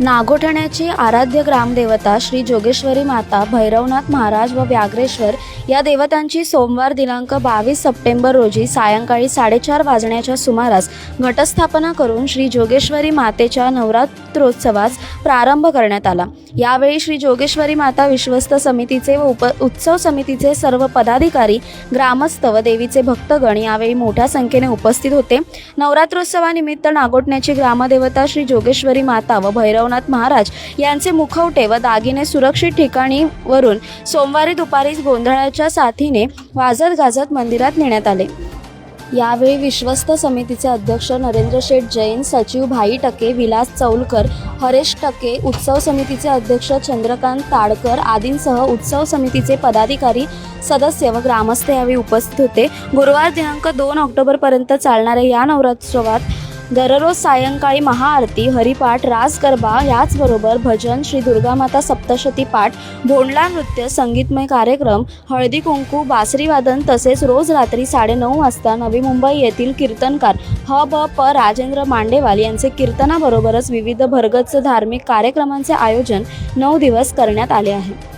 नागोठण्याची आराध्य ग्रामदेवता श्री जोगेश्वरी माता भैरवनाथ महाराज व व्याघ्रेश्वर या देवतांची सोमवार दिनांक बावीस सप्टेंबर रोजी सायंकाळी साडेचार वाजण्याच्या सुमारास घटस्थापना करून श्री जोगेश्वरी मातेच्या नवरात्रोत्सवास प्रारंभ करण्यात आला. यावेळी श्री जोगेश्वरी माता विश्वस्त समितीचे व उप उत्सव समितीचे सर्व पदाधिकारी ग्रामस्थ व देवीचे भक्तगण यावेळी मोठ्या संख्येने उपस्थित होते. नवरात्रोत्सवानिमित्त नागोठण्याची ग्रामदेवता श्री जोगेश्वरी माता व भैरव भैरवनाथ महाराज यांचे मुखवटे व दागिने सुरक्षित ठिकाणी वरून सोमवारी दुपारी गोंधळाच्या साथीने वाजत गाजत मंदिरात नेण्यात आले. यावेळी विश्वस्त समितीचे अध्यक्ष नरेंद्र शेठ जैन सचिव भाई टके विलास चौलकर हरेश टके उत्सव समितीचे अध्यक्ष चंद्रकांत ताडकर आदींसह उत्सव समितीचे पदाधिकारी सदस्य व ग्रामस्थ यावेळी उपस्थित होते. गुरुवार दिनांक दोन ऑक्टोबरपर्यंत चालणाऱ्या या नवरोत्सवात दररोज सायंकाळी महाआरती हरिपाठ रास गरबा याचबरोबर भजन श्री दुर्गामाता सप्तशती पाठ भोंडला नृत्य संगीतमय कार्यक्रम हळदी कुंकू बासरीवादन तसेच रोज रात्री साडेनऊ वाजता नवी मुंबई येथील कीर्तनकार ह ब प राजेंद्र मांडेवाल यांचे कीर्तनाबरोबरच विविध भरगच्च धार्मिक कार्यक्रमांचे आयोजन नऊ दिवस करण्यात आले आहे.